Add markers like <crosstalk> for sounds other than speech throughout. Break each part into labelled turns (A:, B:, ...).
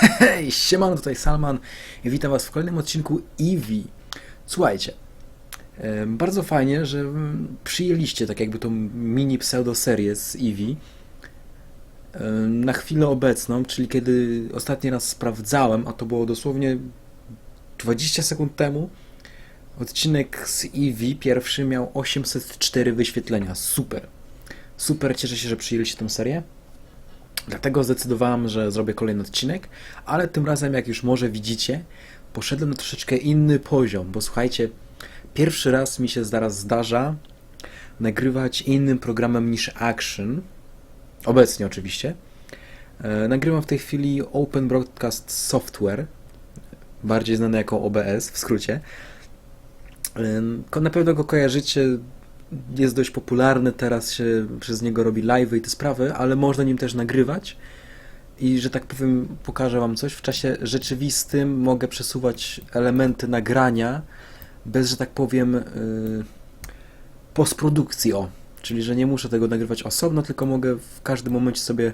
A: Hej, siemano, tutaj Salman witam was w kolejnym odcinku Eevee. Słuchajcie, bardzo fajnie, że przyjęliście tak jakby tą mini pseudo-serię z Eevee. Na chwilę obecną, czyli kiedy ostatni raz sprawdzałem, a to było dosłownie 20 sekund temu, odcinek z Eevee pierwszy miał 804 wyświetlenia. Super. Super, cieszę się, że przyjęliście tę serię. Dlatego zdecydowałem, że zrobię kolejny odcinek, ale tym razem, jak już może widzicie, poszedłem na troszeczkę inny poziom, bo słuchajcie, pierwszy raz mi się zaraz zdarza nagrywać innym programem niż Action. Obecnie oczywiście. E, Nagrywam w tej chwili Open Broadcast Software, bardziej znany jako OBS w skrócie. E, Na pewno go kojarzycie, jest dość popularny, teraz się przez niego robi live i te sprawy, ale można nim też nagrywać. I że tak powiem, pokażę Wam coś. W czasie rzeczywistym mogę przesuwać elementy nagrania bez, że tak powiem, yy, postprodukcji. O, czyli że nie muszę tego nagrywać osobno, tylko mogę w każdym momencie sobie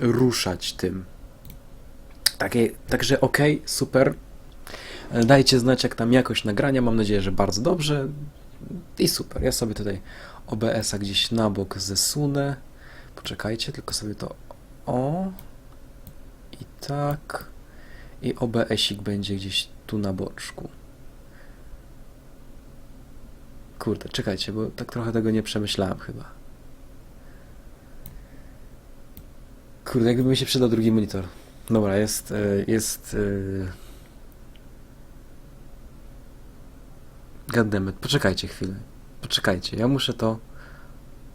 A: ruszać tym. Takie, także ok, super. Dajcie znać, jak tam jakość nagrania. Mam nadzieję, że bardzo dobrze. I super. Ja sobie tutaj OBS-a gdzieś na bok zesunę. Poczekajcie, tylko sobie to o i tak. I OBS-ik będzie gdzieś tu na boczku. Kurde, czekajcie, bo tak trochę tego nie przemyślałem chyba. Kurde, jakby mi się przydał drugi monitor. Dobra, jest, e, jest... Goddammit, poczekajcie chwilę. Poczekajcie, ja muszę to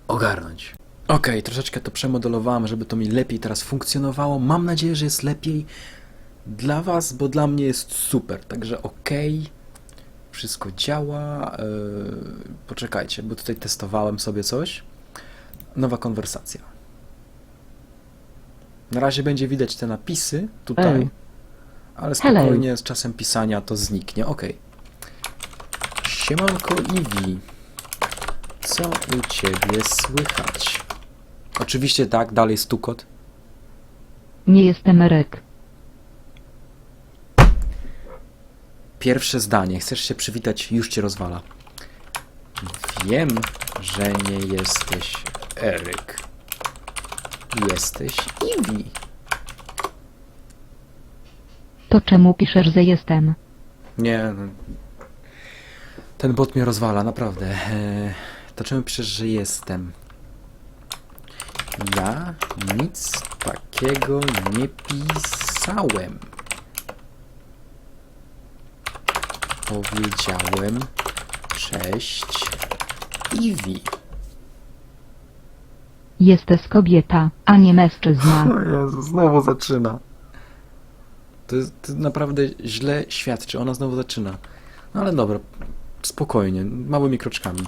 A: ogarnąć. Okej, troszeczkę to przemodelowałem, żeby to mi lepiej teraz funkcjonowało. Mam nadzieję, że jest lepiej dla Was, bo dla mnie jest super. Także okej, wszystko działa. Yy, poczekajcie, bo tutaj testowałem sobie coś. Nowa konwersacja. Na razie będzie widać te napisy tutaj,
B: Ej.
A: ale
B: Hello.
A: spokojnie z czasem pisania to zniknie. Okej. Siemanko Iwi. Co u ciebie słychać? Oczywiście tak, dalej stukot.
B: Nie jestem Erek.
A: Pierwsze zdanie. Chcesz się przywitać, już cię rozwala. Wiem, że nie jesteś Eryk. Jesteś Iwi.
B: To czemu piszesz, że jestem?
A: Nie. no. Ten bot mnie rozwala, naprawdę. Eee, To czemu piszesz, że jestem? Ja nic takiego nie pisałem. Powiedziałem cześć Iwi.
B: Jesteś kobieta, a nie mężczyzna. <laughs>
A: O Jezu, znowu zaczyna. To, jest, to naprawdę źle świadczy. Ona znowu zaczyna. No ale dobra, spokojnie, małymi kroczkami.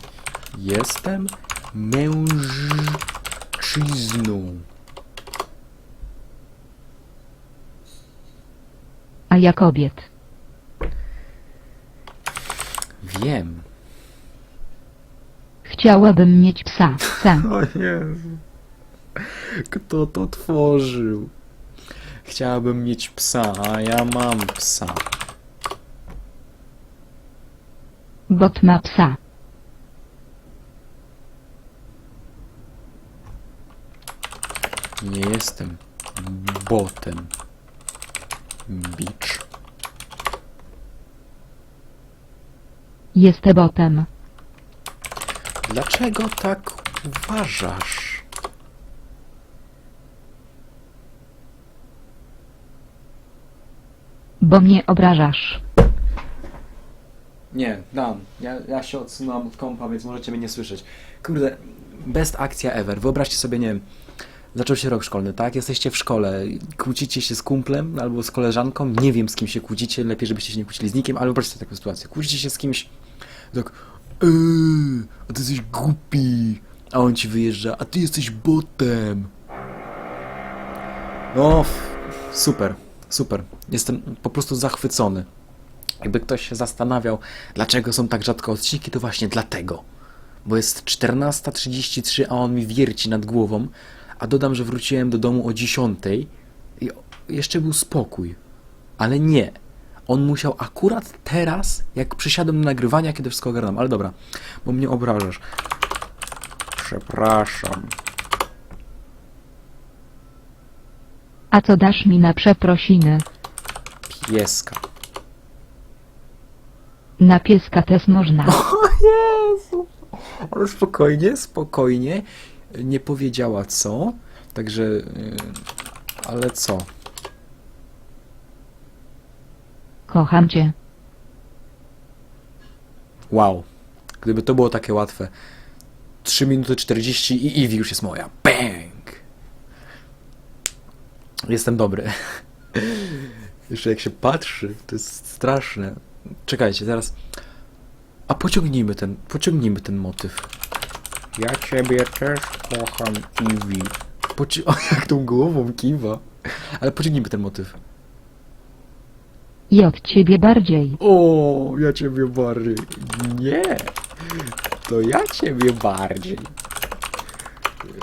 A: Jestem mężczyzną.
B: A ja kobiet.
A: Wiem.
B: Chciałabym mieć psa. Psa. <laughs>
A: O Jezu. Kto to tworzył? Chciałabym mieć psa, a ja mam psa.
B: Bot ma psa.
A: Nie jestem botem. Bitch.
B: Jestem botem.
A: Dlaczego tak uważasz?
B: Bo mnie obrażasz.
A: Nie, dam. Ja, ja się odsunąłem od kompa, więc możecie mnie nie słyszeć. Kurde, best akcja ever. Wyobraźcie sobie, nie wiem, zaczął się rok szkolny, tak? Jesteście w szkole, kłócicie się z kumplem albo z koleżanką, nie wiem z kim się kłócicie, lepiej żebyście się nie kłócili z nikim, ale wyobraźcie sobie taką sytuację. Kłócicie się z kimś, tak, eee, a ty jesteś głupi, a on ci wyjeżdża, a ty jesteś botem. No, super, super. Jestem po prostu zachwycony. Jakby ktoś się zastanawiał, dlaczego są tak rzadko odcinki, to właśnie dlatego. Bo jest 14.33, a on mi wierci nad głową, a dodam, że wróciłem do domu o 10.00 i jeszcze był spokój. Ale nie. On musiał akurat teraz, jak przysiadłem do nagrywania, kiedy wszystko ogarnąłem. Ale dobra, bo mnie obrażasz. Przepraszam.
B: A co dasz mi na przeprosiny?
A: Pieska.
B: Na pieska też można. <laughs>
A: O Jezu! Ale spokojnie, spokojnie. Nie powiedziała co, także... yy, Ale co?
B: Kocham cię.
A: Wow. Gdyby to było takie łatwe. 3 minuty 40 i Eevee już jest moja. Bang! Jestem dobry. <laughs> Jeszcze jak się patrzy, to jest straszne. Czekajcie, teraz... A pociągnijmy ten, pociągnijmy ten motyw. Ja ciebie też kocham, Eevee. Poci- <laughs> o, jak tą głową kiwa. Ale pociągnijmy ten motyw.
B: I od ciebie bardziej.
A: O, ja ciebie bardziej. Nie. To ja ciebie bardziej.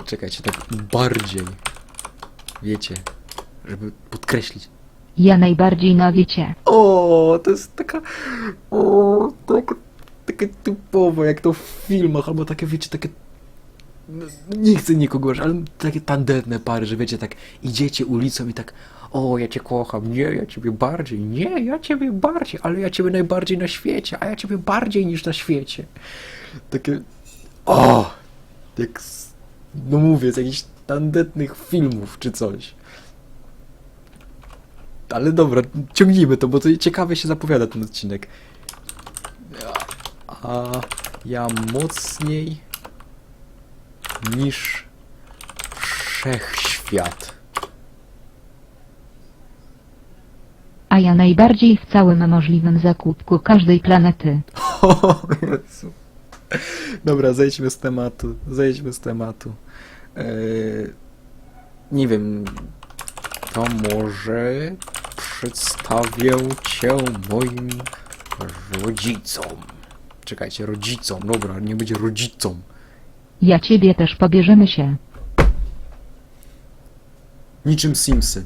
A: Czekajcie, tak bardziej. Wiecie, żeby podkreślić.
B: Ja najbardziej na wiecie.
A: O, to jest taka. O, taka, takie typowe, jak to w filmach, albo takie, wiecie, takie. no, Nie chcę nikogo, ale takie tandetne pary, że wiecie, tak idziecie ulicą i tak. O, ja cię kocham, nie, ja ciebie bardziej, nie, ja ciebie bardziej, ale ja ciebie najbardziej na świecie, a ja ciebie bardziej niż na świecie. Takie. O! Jak. No mówię, z jakichś tandetnych filmów czy coś. Ale dobra, ciągnijmy to, bo to ciekawie się zapowiada ten odcinek. A ja mocniej niż wszechświat.
B: A ja najbardziej w całym możliwym zakutku każdej planety. <laughs>
A: O Jezu. Dobra, zejdźmy z tematu. Zejdźmy z tematu. Eee, nie wiem. To może przedstawię cię moim rodzicom. Czekajcie, rodzicom. Dobra, nie będzie rodzicom.
B: Ja ciebie też pobierzemy się.
A: Niczym Simsy.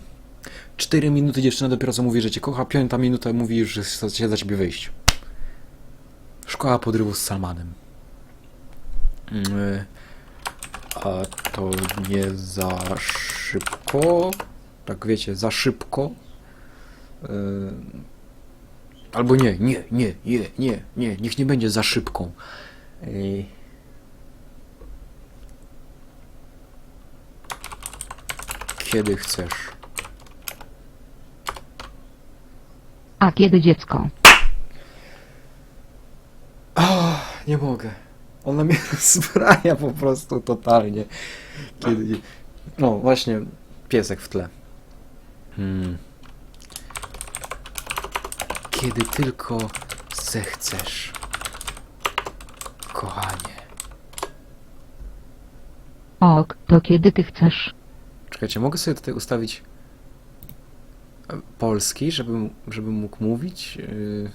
A: Cztery minuty dziewczyna dopiero co mówi, że cię kocha, piąta minuta mówi już, że chce za ciebie wyjść. Szkoła podrywu z Salmanem. Yy, A to nie za szybko. Tak wiecie, za szybko. Yy, Albo nie, nie, nie, nie, nie, nie, niech nie będzie za szybką. Yy, Kiedy chcesz.
B: A kiedy dziecko?
A: O, nie mogę. Ona mnie <laughs> rozbraja po prostu totalnie. Kiedy... No, właśnie, piesek w tle. Hmm. Kiedy tylko zechcesz. Kochanie.
B: Ok, to kiedy ty chcesz?
A: Czekajcie, mogę sobie tutaj ustawić e, polski, żebym, żebym mógł mówić? Yy.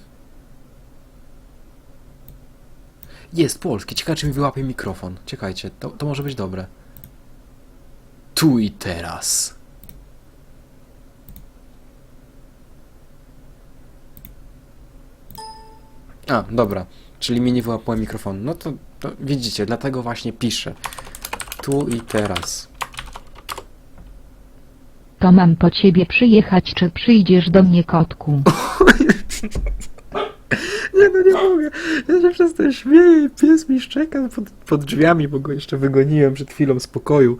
A: Jest polski. Ciekawe, czy mi wyłapie mikrofon. Czekajcie, to, to może być dobre. Tu i teraz. A, dobra. Czyli mi nie wyłapło mikrofon. No to, to widzicie, dlatego właśnie piszę. Tu i teraz.
B: To mam po ciebie przyjechać, czy przyjdziesz do mnie kotku? <laughs>
A: Nie no, nie mogę. Ja się przez to śmieję. Pies mi szczeka pod, pod drzwiami, bo go jeszcze wygoniłem przed chwilą z pokoju,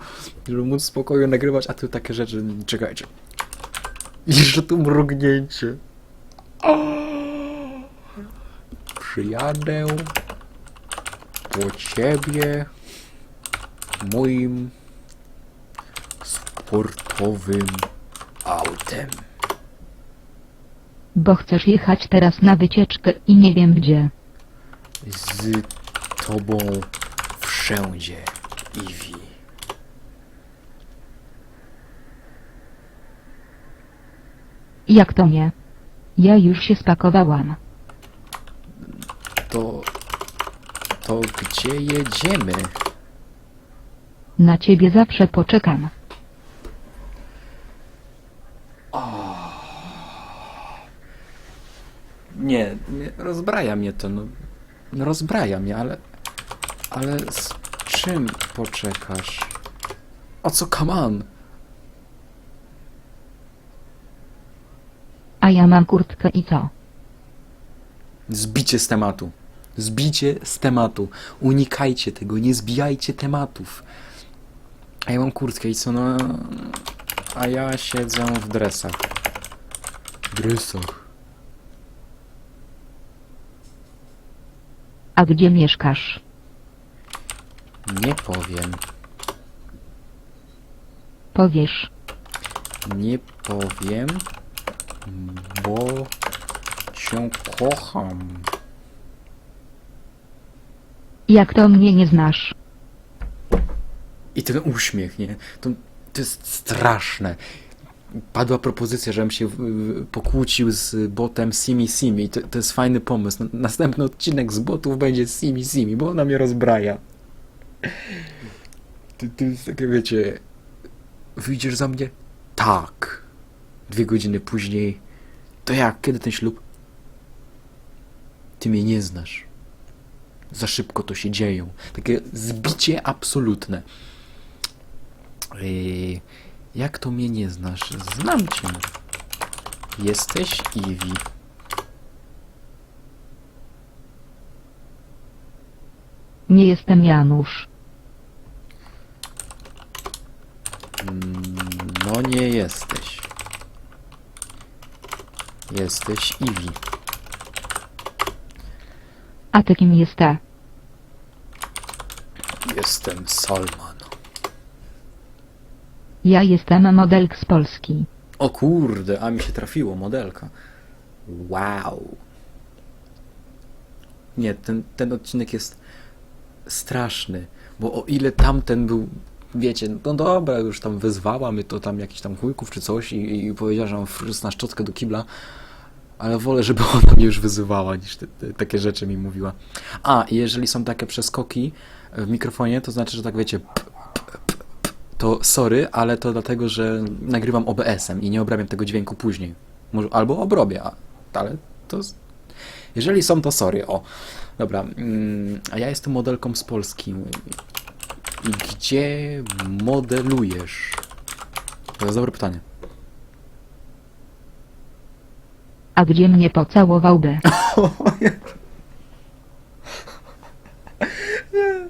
A: żeby móc w spokoju nagrywać, a tu takie rzeczy. Czekajcie. Jeszcze tu mrugnięcie. O! Przyjadę po ciebie moim sportowym autem.
B: Bo chcesz jechać teraz na wycieczkę i nie wiem gdzie.
A: z tobą wszędzie, Iwi.
B: Jak to nie? Ja już się spakowałam.
A: to gdzie jedziemy?
B: Na ciebie zawsze poczekam.
A: Nie, nie, rozbraja mnie to, no. No Rozbraja mnie, ale... Ale z czym poczekasz? O co, come on?
B: A ja mam kurtkę i co?
A: Zbicie z tematu. Zbicie z tematu. Unikajcie tego, nie zbijajcie tematów. A ja mam kurtkę i co, no... A ja siedzę w dresach. Dresach.
B: A gdzie mieszkasz?
A: Nie powiem.
B: Powiesz.
A: Nie powiem, bo cię kocham.
B: Jak to mnie nie znasz?
A: I ten uśmiech, nie? To, to jest straszne. Padła propozycja, żebym się w- pokłócił z botem Simi Simi. To, to jest fajny pomysł. Następny odcinek z botów będzie Simi Simi, bo ona mnie rozbraja. To, to jest takie, wiecie... Wyjdziesz za mnie? Tak. Dwie godziny później. To jak? Kiedy ten ślub? Ty mnie nie znasz. Za szybko to się dzieją. Takie zbicie absolutne. Yy, jak to mnie nie znasz? Znam cię. Jesteś Iwi.
B: Nie jestem Janusz.
A: Mm, No nie jesteś. Jesteś Iwi.
B: A ty kim jesteś?
A: Jestem Salman.
B: Ja jestem modelk z Polski.
A: O kurde, a mi się trafiło, modelka. Wow. Nie, ten, ten odcinek jest straszny, bo o ile tamten był, wiecie, no dobra, już tam wyzwała mnie to tam jakiś tam chujków czy coś i, i powiedziała, że mam fryz na szczotkę do kibla, ale wolę, żeby <laughs> ona mnie już wyzywała, niż te, te, takie rzeczy mi mówiła. A, jeżeli są takie przeskoki w mikrofonie, to znaczy, że tak wiecie, p, p, p, p, to sorry, ale to dlatego, że nagrywam OBS-em i nie obrabiam tego dźwięku później. Może, albo obrobię, ale to... Jeżeli są, to sorry, o. Dobra, mm, a ja jestem modelką z Polski. Gdzie modelujesz? To jest dobre pytanie.
B: A gdzie mnie pocałowałby? <laughs>
A: Nie,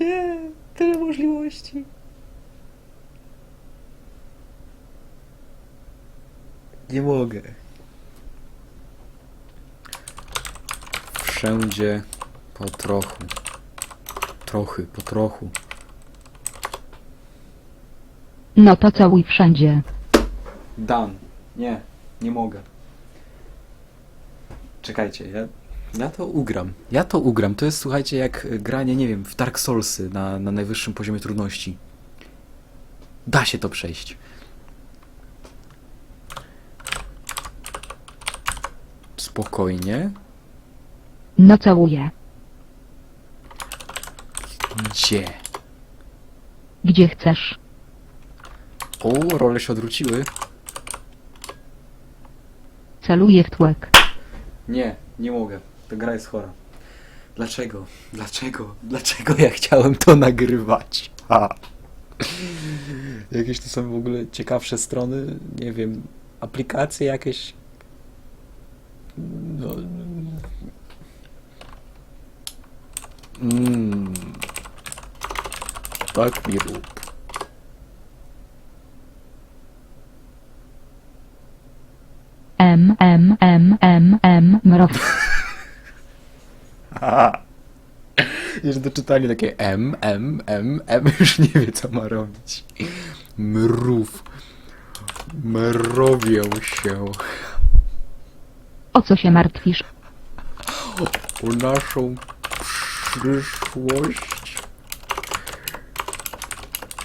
A: nie, tyle możliwości. Nie mogę. Wszędzie po trochu. Trochy, po trochu.
B: No to całuj wszędzie.
A: Dan. Nie, nie mogę. Czekajcie, ja, ja to ugram. Ja to ugram. To jest, słuchajcie, jak granie, nie wiem, w Dark Soulsy na, na najwyższym poziomie trudności. Da się to przejść. Spokojnie.
B: No całuję.
A: Gdzie?
B: Gdzie chcesz?
A: O, role się odwróciły.
B: Celuję w tłek.
A: Nie, nie mogę. Ta gra jest chora. Dlaczego? Dlaczego? Dlaczego ja chciałem to nagrywać? Ha. Jakieś to są w ogóle ciekawsze strony, nie wiem, aplikacje jakieś. No. Mm. Tak mi rób.
B: M, M, M, M, M. <laughs>
A: Aha. Już doczytali takie M, M, M, M, <laughs> już nie wie co ma robić. Mrów. Mrowią się
B: O co się martwisz? <gasps>
A: o naszą przyszłość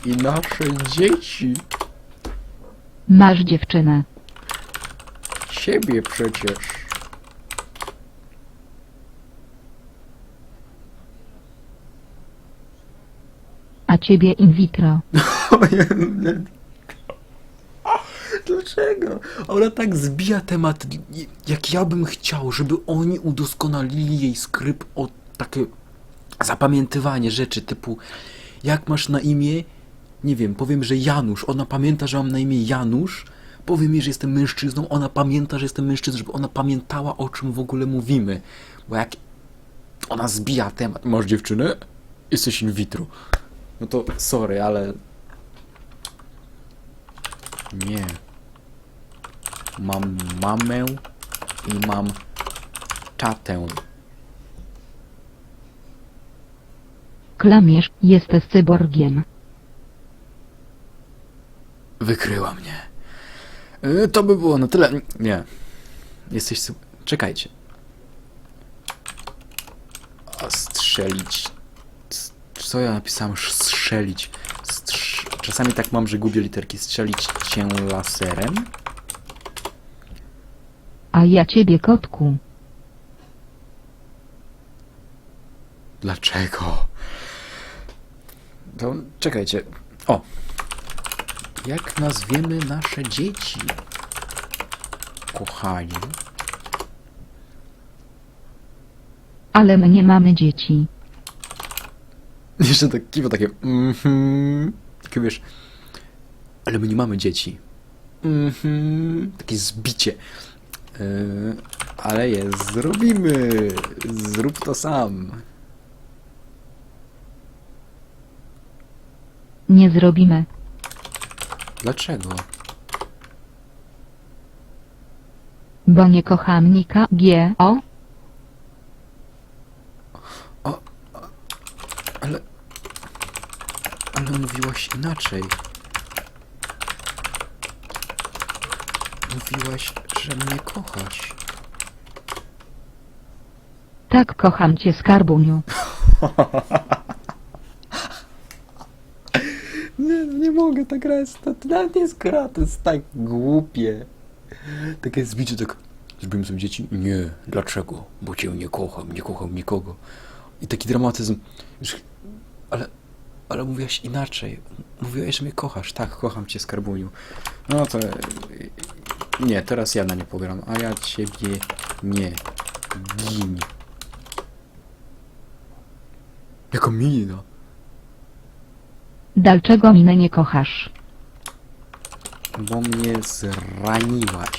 A: i nasze dzieci.
B: Masz dziewczynę.
A: Siebie przecież.
B: A ciebie in vitro. <laughs>
A: Dlaczego? Dlaczego? Ona tak zbija temat, jak ja bym chciał, żeby oni udoskonalili jej skrypt o takie zapamiętywanie rzeczy typu jak masz na imię, nie wiem, powiem, że Janusz, ona pamięta, że mam na imię Janusz, powiem jej, że jestem mężczyzną, ona pamięta, że jestem mężczyzną, żeby ona pamiętała, o czym w ogóle mówimy. Bo jak ona zbija temat, masz dziewczynę? Jesteś in vitro. No to sorry, ale... Nie. Mam mamę i mam tatę.
B: Klamierz, jesteś cyborgiem.
A: Wykryła mnie. Y, To by było na tyle. Nie. Jesteś. su- Czekajcie. A strzelić. Co ja napisałem? Strzelić. Strz... Czasami tak mam, że gubię literki. Strzelić cię laserem?
B: A ja ciebie kotku.
A: Dlaczego? To czekajcie. O! Jak nazwiemy nasze dzieci? Kochani.
B: Ale my nie mamy dzieci.
A: Jeszcze tak kiwa takie mhm. Takie wiesz, ale my nie mamy dzieci. Mhm. Takie zbicie. Yy, ale je zrobimy. Zrób to sam.
B: Nie zrobimy.
A: Dlaczego?
B: Bo nie kocham Nika G. O.
A: Ale... Ale mówiłaś inaczej. Mówiłaś, że mnie kochasz.
B: Tak kocham cię skarbuniu. <laughs>
A: Nie, no nie mogę, ta gra jest, to, to nawet nie jest gra, to jest tak głupie. Takie zbicie, tak, zrobimy sobie dzieci? Nie, dlaczego? Bo cię nie kocham, nie kocham nikogo. I taki dramatyzm, już, ale, ale mówiłaś inaczej. Mówiłaś, że mnie kochasz. Tak, kocham cię, skarbuniu. No to, nie, teraz ja na nie pogram, a ja ciebie nie. Gin. Jako mina.
B: Dlaczego minę nie kochasz?
A: Bo mnie zraniłaś.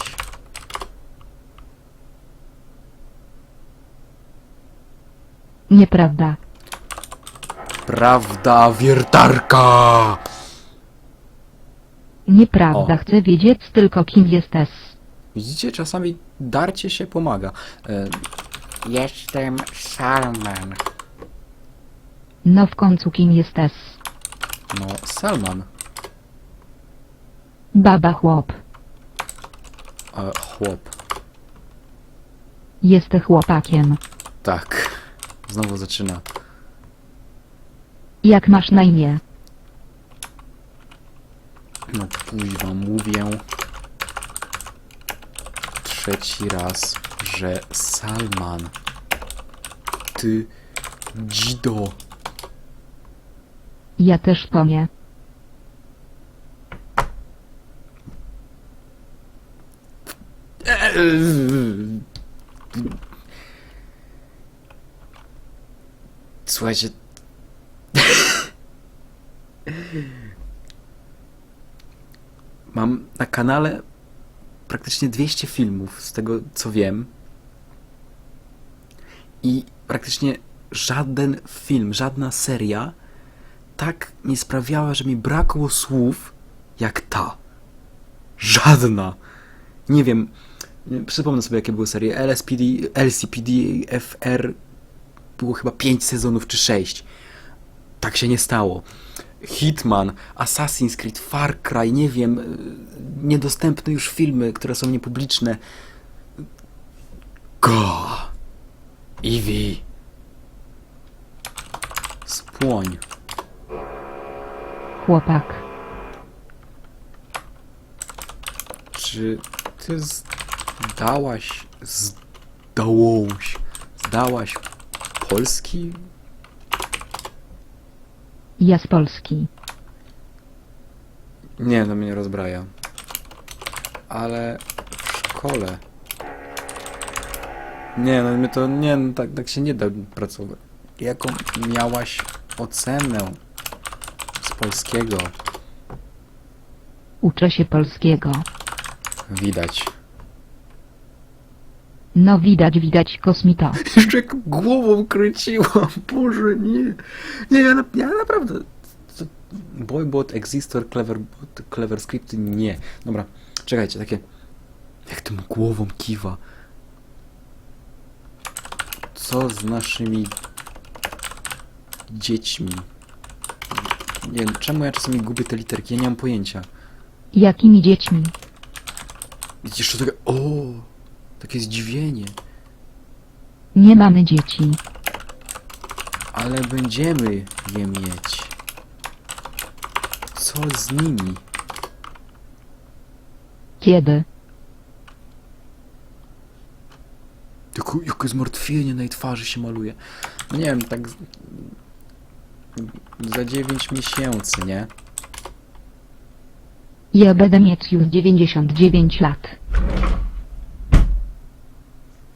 B: Nieprawda.
A: Prawda, wiertarka!
B: Nieprawda.
A: O.
B: Chcę wiedzieć tylko kim jesteś.
A: Widzicie, czasami darcie się pomaga. E,
C: Jestem Salman.
B: No w końcu kim jesteś?
A: No, Salman.
B: Baba chłop.
A: E, chłop.
B: Jesteś chłopakiem.
A: Tak. Znowu zaczyna.
B: Jak masz na imię?
A: No, kuźwa, mówię. Trzeci raz, że Salman. Ty, dzido.
B: Ja też pomie.
A: Słuchajcie. Mam na kanale praktycznie 200 filmów, z tego co wiem. I praktycznie żaden film, żadna seria tak nie sprawiała, że mi brakło słów jak ta. Żadna. Nie wiem. Przypomnę sobie, jakie były serie. LSPD, LCPD, FR. Było chyba 5 sezonów czy 6. Tak się nie stało. Hitman, Assassin's Creed, Far Cry, nie wiem, y, niedostępne już filmy, które są niepubliczne. Go! Eevee! Spłoń.
B: Chłopak.
A: Czy ty zdałaś, zdałoś, zdałaś polski?
B: Ja z Polski.
A: Nie, no mnie rozbraja. ale w szkole. Nie, no mnie to nie, no, tak, tak się nie da pracować. Jaką miałaś ocenę polskiego?
B: Uczę się polskiego.
A: Widać.
B: No widać, widać kosmito. <laughs>
A: Jeszcze jak głową kręciłam, Boże, nie. Nie, ja, na, ja naprawdę... Boybot, Existor, Cleverbot, Clever Script, nie. Dobra, czekajcie, takie... Jak tym głową kiwa. Co z naszymi... dziećmi? Nie wiem, czemu ja czasami gubię te literki? Ja nie mam pojęcia.
B: Jakimi dziećmi?
A: Jeszcze takie... O! Takie zdziwienie.
B: Nie mamy dzieci.
A: Ale będziemy je mieć. Co z nimi?
B: Kiedy?
A: Tylko jakie zmartwienie na jej twarzy się maluje. No nie wiem, tak... Za 9 miesięcy, nie?
B: Ja będę mieć już 99 lat.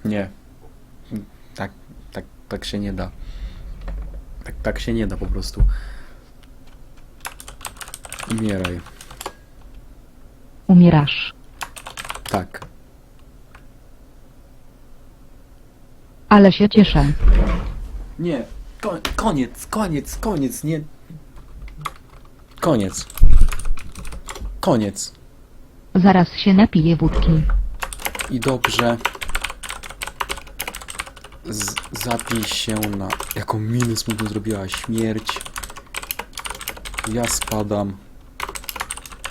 A: Nie. Tak, tak, tak się nie da. Tak, tak się nie da po prostu. Umieraj.
B: Umierasz.
A: Tak.
B: Ale się cieszę.
A: Nie. Ko koniec, koniec, koniec, nie. Koniec. Koniec.
B: Zaraz się napiję wódki.
A: I dobrze. Z zapij się na. Jaką minę smutną zrobiła śmierć. Ja spadam.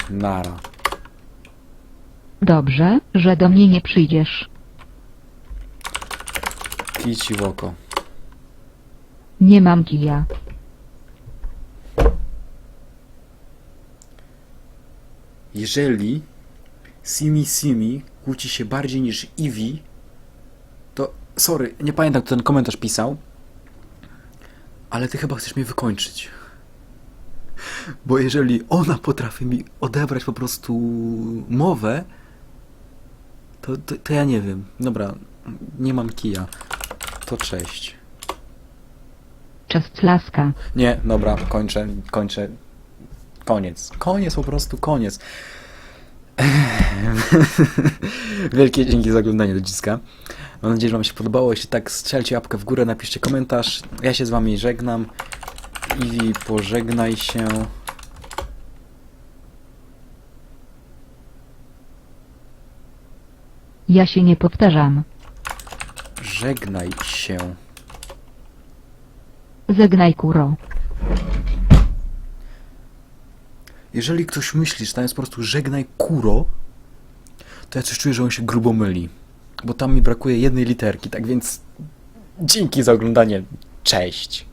A: Nara.
B: Dobrze, że do mnie nie przyjdziesz.
A: Kij ci w oko.
B: Nie mam kija.
A: Jeżeli Simi Simi kłóci się bardziej niż Eevee, to sorry, nie pamiętam kto ten komentarz pisał, ale ty chyba chcesz mnie wykończyć. Bo jeżeli ona potrafi mi odebrać po prostu mowę, to, to, to ja nie wiem. Dobra, nie mam kija. To cześć.
B: Czas laska.
A: Nie, dobra, kończę, kończę. Koniec. Koniec, po prostu koniec. <laughs> Wielkie dzięki za oglądanie do dziska. Mam nadzieję, że Wam się podobało. Jeśli tak, strzelcie łapkę w górę, napiszcie komentarz. Ja się z Wami żegnam. I pożegnaj się.
B: Ja się nie powtarzam.
A: Żegnaj się.
B: Zegnaj kuro.
A: Jeżeli ktoś myśli, że tam jest po prostu żegnaj kuro, to ja coś czuję, że on się grubo myli. Bo tam mi brakuje jednej literki, tak więc dzięki za oglądanie. Cześć.